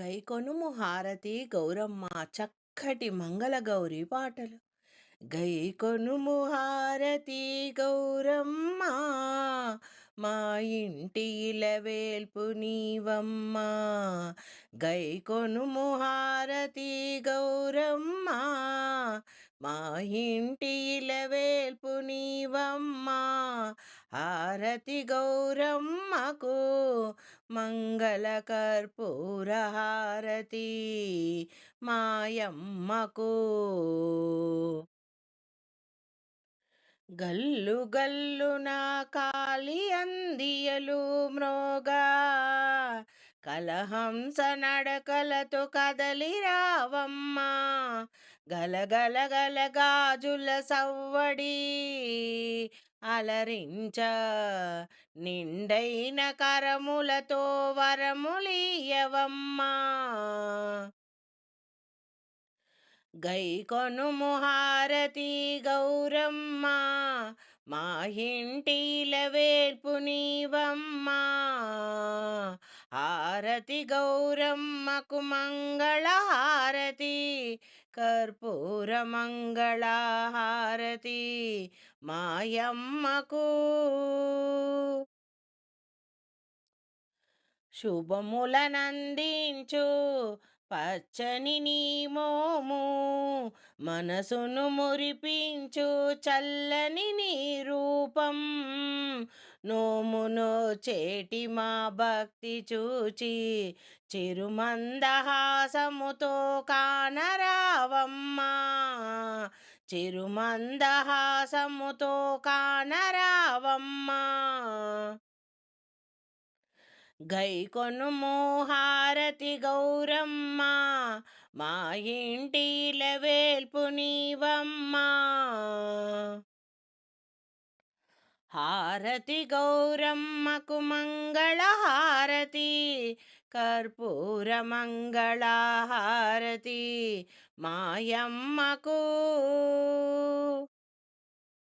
గైకొనుము హారతి గౌరమ్మ చక్కటి మంగళగౌరి పాటలు. గైకొనుము హారతి గౌరమ్మ మా ఇంటి ఇలవేల్పు నీవమ్మ. గైకొనుము హారతి గౌరమ్మ మా ఇంటి ఇలవేల్పు నీవమ్మ. హారతి గౌరమ్మకు మంగళ కర్పూర హారతి మాయమ్మకు. గల్లు గల్లు నా కాలి అందియలు మ్రోగా కలహంస నడకలతో కదలి రావమ్మా. గలగల గల గాజుల సవ్వడి అలరించ. నిండైన కరములతో వరములీయవమ్మా. గైకొను హారతి గౌరమ్మ. మా ఇంటిల వేర్పు నీవమ్మా. హారతి గౌరమ్మకు మంగళ హారతి కర్పూర మంగళ హారతి మాయమ్మకు శుభములనందించు పచ్చని నీ మోము మనసును మురిపించు చల్లని నీ రూపం నోమును చేటి మా భక్తి చూచి చిరుమందహాసముతో కానరావమ్మా. చిరుమందహాసముతో కానరావమ్మా. గైకొను మోహారతి గౌరమ్మ మా ఇంటి వేల్పు నీవమ్మ. హారతి గౌరమ్మకు మంగళ హారతి కర్పూర మంగళ హారతి మాయమ్మకు